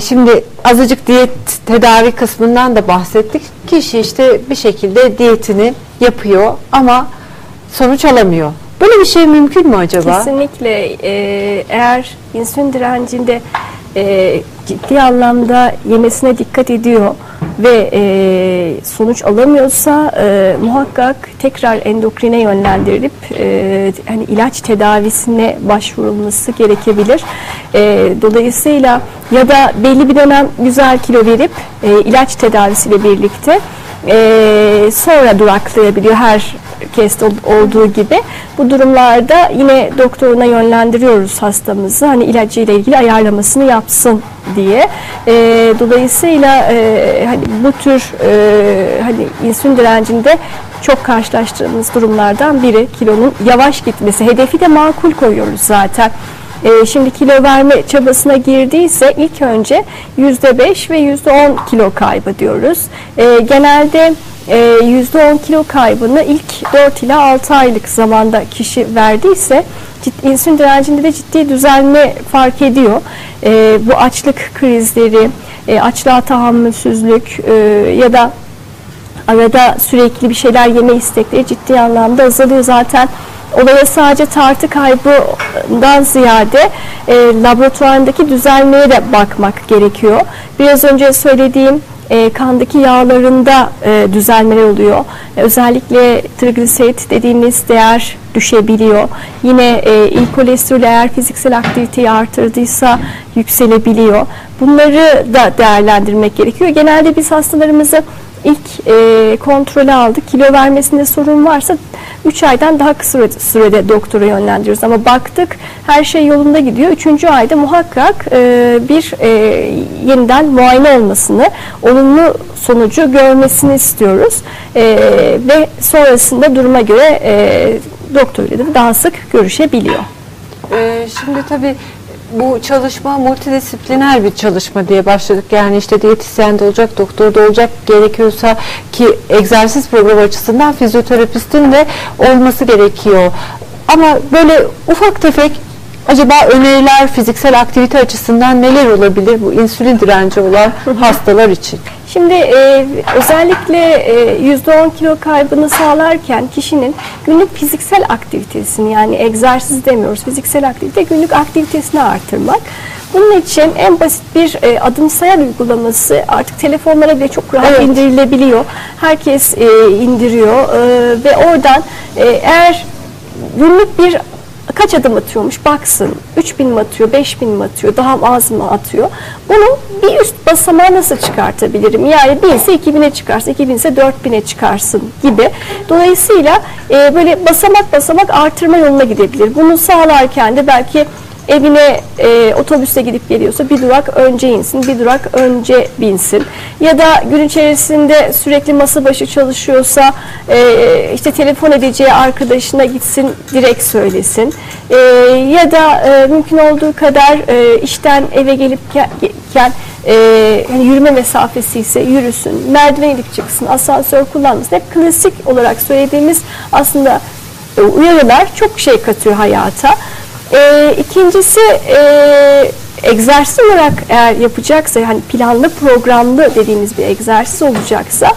Şimdi azıcık diyet tedavi kısmından da bahsettik. Kişi işte bir şekilde diyetini yapıyor ama sonuç alamıyor. Böyle bir şey mümkün mü acaba? Kesinlikle e, eğer insülin direncinde e, ciddi anlamda yemesine dikkat ediyor ve e, sonuç alamıyorsa e, muhakkak tekrar endokrine yönlendirilip e, hani ilaç tedavisine başvurulması gerekebilir. E, dolayısıyla ya da belli bir dönem güzel kilo verip e, ilaç tedavisiyle birlikte e, sonra duraklayabiliyor her kez olduğu gibi. Bu durumlarda yine doktoruna yönlendiriyoruz hastamızı. Hani ilacıyla ilgili ayarlamasını yapsın diye. E, dolayısıyla e, hani bu tür e, hani insülin direncinde çok karşılaştığımız durumlardan biri kilonun yavaş gitmesi. Hedefi de makul koyuyoruz zaten. E, şimdi kilo verme çabasına girdiyse ilk önce %5 ve %10 kilo kaybı diyoruz. E, genelde %10 kilo kaybını ilk 4 ila 6 aylık zamanda kişi verdiyse ciddi, insülin direncinde de ciddi düzelme fark ediyor. E, bu açlık krizleri, e, açlığa tahammülsüzlük e, ya da arada sürekli bir şeyler yeme istekleri ciddi anlamda azalıyor zaten. Olaya sadece tartı kaybından ziyade e, laboratuvarındaki düzelmeye de bakmak gerekiyor. Biraz önce söylediğim e, kandaki yağlarında e, düzelmeler oluyor. E, özellikle trigliserit dediğimiz değer düşebiliyor. Yine e, il kolesterol eğer fiziksel aktiviteyi artırdıysa yükselebiliyor. Bunları da değerlendirmek gerekiyor. Genelde biz hastalarımızı ilk e, kontrolü aldık. Kilo vermesinde sorun varsa 3 aydan daha kısa sürede doktora yönlendiriyoruz. Ama baktık her şey yolunda gidiyor. 3. ayda muhakkak e, bir e, yeniden muayene olmasını, olumlu sonucu görmesini istiyoruz. E, ve sonrasında duruma göre e, doktoruyla da daha sık görüşebiliyor. Ee, şimdi tabii bu çalışma multidisipliner bir çalışma diye başladık. Yani işte diyetisyen de olacak, doktor da olacak gerekiyorsa ki egzersiz programı açısından fizyoterapistin de olması gerekiyor. Ama böyle ufak tefek acaba öneriler fiziksel aktivite açısından neler olabilir bu insülin direnci olan hastalar için? Şimdi e, özellikle e, %10 kilo kaybını sağlarken kişinin günlük fiziksel aktivitesini yani egzersiz demiyoruz fiziksel aktivite günlük aktivitesini artırmak. Bunun için en basit bir e, adım sayar uygulaması artık telefonlara bile çok rahat evet. indirilebiliyor. Herkes e, indiriyor e, ve oradan e, eğer günlük bir kaç adım atıyormuş baksın. 3000 mi atıyor, 5000 mi atıyor, daha az mı atıyor? Bunu bir üst basamağa nasıl çıkartabilirim? Yani 1000 ise 2000'e çıkarsın, 2000 ise 4000'e çıkarsın gibi. Dolayısıyla e, böyle basamak basamak artırma yoluna gidebilir. Bunu sağlarken de belki evine e, otobüste gidip geliyorsa bir durak önce insin, bir durak önce binsin. Ya da gün içerisinde sürekli masa başı çalışıyorsa e, işte telefon edeceği arkadaşına gitsin direkt söylesin. E, ya da e, mümkün olduğu kadar e, işten eve gelipken e, yani yürüme mesafesi ise yürüsün, merdiven inip çıksın, asansör kullanmasın. Hep klasik olarak söylediğimiz aslında e, uyarılar çok şey katıyor hayata. E, ikincisi e, egzersiz olarak eğer yapacaksa yani planlı programlı dediğimiz bir egzersiz olacaksa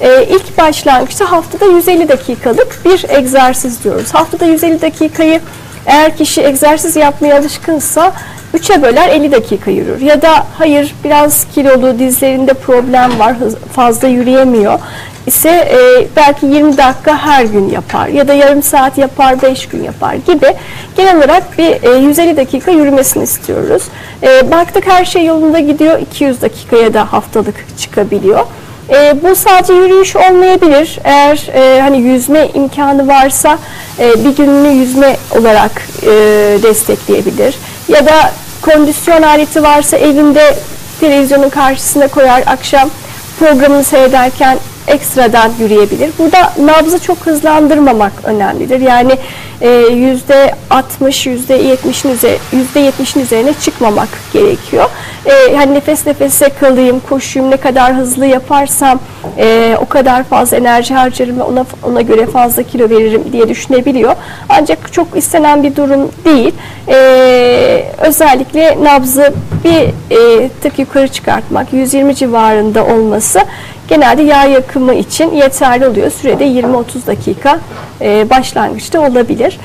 e, ilk başlangıçta haftada 150 dakikalık bir egzersiz diyoruz. Haftada 150 dakikayı eğer kişi egzersiz yapmaya alışkınsa 3'e böler 50 dakika yürür. Ya da hayır biraz kilolu dizlerinde problem var fazla yürüyemiyor ise e, belki 20 dakika her gün yapar ya da yarım saat yapar 5 gün yapar gibi genel olarak bir e, 150 dakika yürümesini istiyoruz. E, baktık her şey yolunda gidiyor 200 dakikaya da haftalık çıkabiliyor. E, bu sadece yürüyüş olmayabilir. Eğer e, hani yüzme imkanı varsa e, bir gününü yüzme olarak e, destekleyebilir. Ya da kondisyon aleti varsa evinde televizyonun karşısına koyar akşam programını seyrederken ekstradan yürüyebilir. Burada nabzı çok hızlandırmamak önemlidir. Yani e, yüzde 60, yüzde 70'in üzerine, yüzde 70'in üzerine çıkmamak gerekiyor. E, hani nefes nefese kalayım, koşuyum, ne kadar hızlı yaparsam e, o kadar fazla enerji harcarım ve ona ona göre fazla kilo veririm diye düşünebiliyor. Ancak çok istenen bir durum değil. E, özellikle nabzı bir e, tık yukarı çıkartmak, 120 civarında olması genelde yağ yakımı için yeterli oluyor. Sürede 20-30 dakika e, başlangıçta olabilir.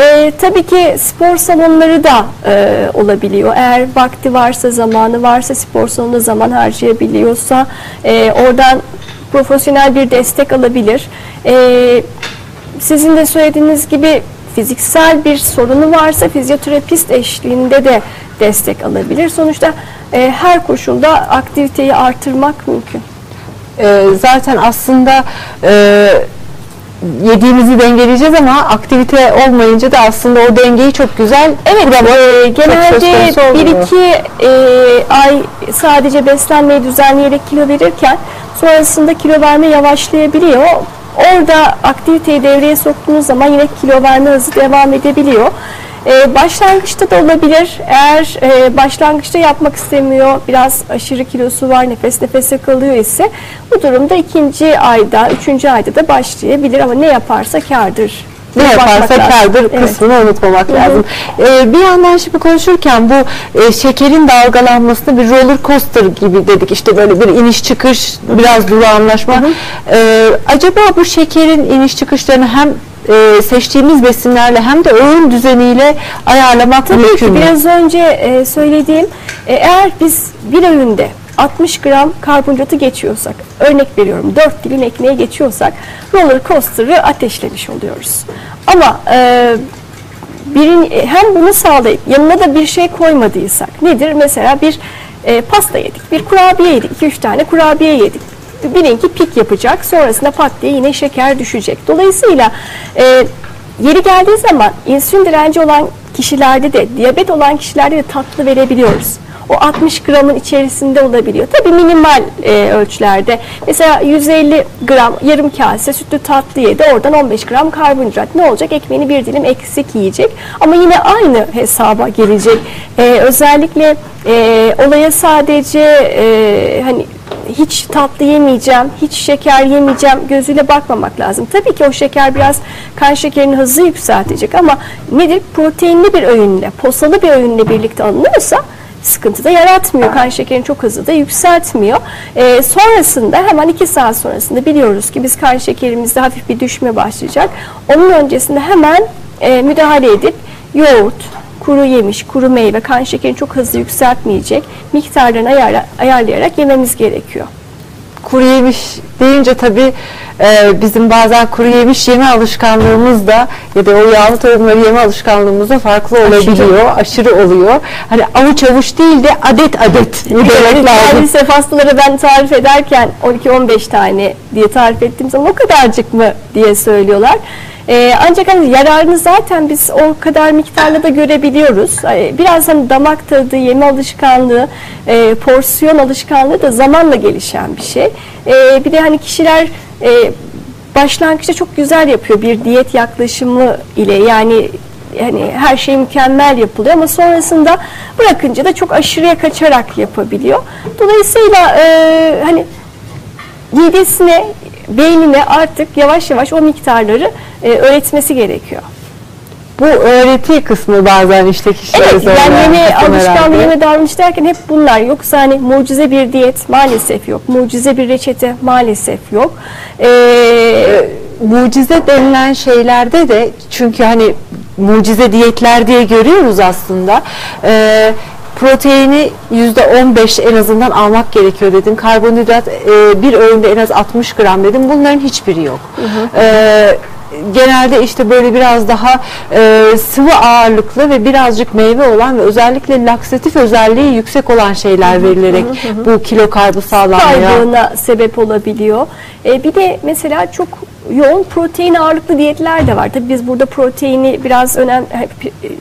E, tabii ki spor salonları da e, olabiliyor. Eğer vakti varsa, zamanı varsa, spor salonunda zaman harcayabiliyorsa e, oradan profesyonel bir destek alabilir. E, sizin de söylediğiniz gibi fiziksel bir sorunu varsa fizyoterapist eşliğinde de destek alabilir. Sonuçta e, her koşulda aktiviteyi artırmak mümkün. E, zaten aslında e, yediğimizi dengeleyeceğiz ama aktivite olmayınca da aslında o dengeyi çok güzel Evet, e, çok söz genelde konusu bir olmuyor. iki e, ay sadece beslenmeyi düzenleyerek kilo verirken sonrasında kilo verme yavaşlayabiliyor. Orada aktiviteyi devreye soktuğunuz zaman yine kilo verme hızı devam edebiliyor. E, başlangıçta da olabilir. Eğer e, başlangıçta yapmak istemiyor, biraz aşırı kilosu var, nefes nefese kalıyor ise bu durumda ikinci ayda, üçüncü ayda da başlayabilir ama ne yaparsa kârdır. Ne yaparsa kârdır Evet. kısmını unutmamak Hı hı. lazım. Ee, bir yandan şimdi konuşurken bu e, şekerin dalgalanmasını bir roller coaster gibi dedik. İşte böyle bir iniş çıkış, biraz durağanlaşma. Ee, acaba bu şekerin iniş çıkışlarını hem e, seçtiğimiz besinlerle hem de öğün düzeniyle ayarlamak Tabii mümkün ki mü? biraz önce e, söylediğim e, eğer biz bir öğünde 60 gram karbonhidratı geçiyorsak, örnek veriyorum 4 dilim ekmeğe geçiyorsak roller coaster'ı ateşlemiş oluyoruz. Ama e, birin, hem bunu sağlayıp yanına da bir şey koymadıysak nedir? Mesela bir e, pasta yedik, bir kurabiye yedik, 2-3 tane kurabiye yedik. Birinki pik yapacak, sonrasında pat diye yine şeker düşecek. Dolayısıyla e, yeri geldiği zaman insülin direnci olan kişilerde de, diyabet olan kişilerde de tatlı verebiliyoruz. O 60 gramın içerisinde olabiliyor. Tabii minimal e, ölçülerde. Mesela 150 gram yarım kase sütlü tatlı yedi. Oradan 15 gram karbonhidrat. Ne olacak? Ekmeğini bir dilim eksik yiyecek. Ama yine aynı hesaba gelecek. E, özellikle e, olaya sadece e, hani hiç tatlı yemeyeceğim, hiç şeker yemeyeceğim gözüyle bakmamak lazım. Tabii ki o şeker biraz kan şekerinin hızı yükseltecek ama nedir? Proteinli bir öğünle, posalı bir öğünle birlikte alınıyorsa sıkıntı da yaratmıyor. Kan şekerini çok hızlı da yükseltmiyor. Ee, sonrasında hemen iki saat sonrasında biliyoruz ki biz kan şekerimizde hafif bir düşme başlayacak. Onun öncesinde hemen e, müdahale edip yoğurt, kuru yemiş, kuru meyve kan şekerini çok hızlı yükseltmeyecek miktarlarını ayarla- ayarlayarak yememiz gerekiyor. Kuru yemiş deyince tabii e, bizim bazen kuru yemiş yeme alışkanlığımız da ya da o yağlı tohumları yeme alışkanlığımız da farklı olabiliyor, aşırı, oluyor. Hani avuç avuç değil de adet adet lazım. Maalesef hastalara ben tarif ederken 12-15 tane diye tarif ettiğim zaman o kadarcık mı diye söylüyorlar. Ee, ancak hani yararını zaten biz o kadar miktarla da görebiliyoruz. Biraz hani damak tadı, yeme alışkanlığı, e, porsiyon alışkanlığı da zamanla gelişen bir şey. Ee, bir de hani kişiler e, başlangıçta çok güzel yapıyor bir diyet yaklaşımı ile yani yani her şey mükemmel yapılıyor ama sonrasında bırakınca da çok aşırıya kaçarak yapabiliyor. Dolayısıyla e, hani midesine, beynine artık yavaş yavaş o miktarları e, öğretmesi gerekiyor. Bu öğreti kısmı bazen işte kişilere Evet, yani yeme alışkanlığı, yeme davranış derken hep bunlar. Yoksa hani mucize bir diyet maalesef yok. Mucize bir reçete maalesef yok. Ee, mucize denilen şeylerde de çünkü hani mucize diyetler diye görüyoruz aslında. Ee, proteini yüzde 15 en azından almak gerekiyor dedin. Karbonhidrat e, bir öğünde en az 60 gram dedim. Bunların hiçbiri yok. Ee, genelde işte böyle biraz daha e, sıvı ağırlıklı ve birazcık meyve olan ve özellikle laksatif özelliği yüksek olan şeyler verilerek bu kilo kaybı sağlanmaya sebep olabiliyor. Ee, bir de mesela çok yoğun protein ağırlıklı diyetler de var. Tabii biz burada proteini biraz önem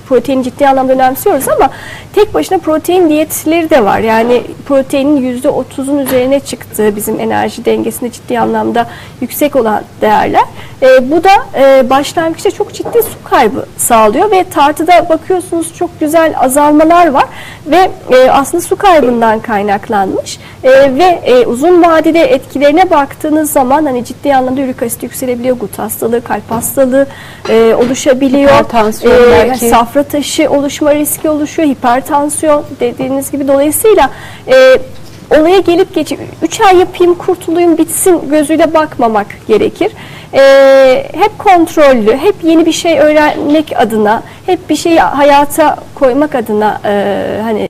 proteini ciddi anlamda önemsiyoruz ama tek başına protein diyetleri de var. Yani proteinin %30'un üzerine çıktığı bizim enerji dengesinde ciddi anlamda yüksek olan değerler. E, bu da e, başlangıçta çok ciddi su kaybı sağlıyor ve tartıda bakıyorsunuz çok güzel azalmalar var ve e, aslında su kaybından kaynaklanmış. E, ve e, uzun vadede etkilerine baktığınız zaman hani ciddi anlamda ürik asit yükselebiliyor, gut hastalığı, kalp hastalığı e, oluşabiliyor. E, safra taşı oluşma riski oluşuyor, hipertansiyon dediğiniz gibi. Dolayısıyla e, olaya gelip geçip 3 ay yapayım kurtulayım bitsin gözüyle bakmamak gerekir. E, hep kontrollü, hep yeni bir şey öğrenmek adına, hep bir şeyi hayata koymak adına e, hani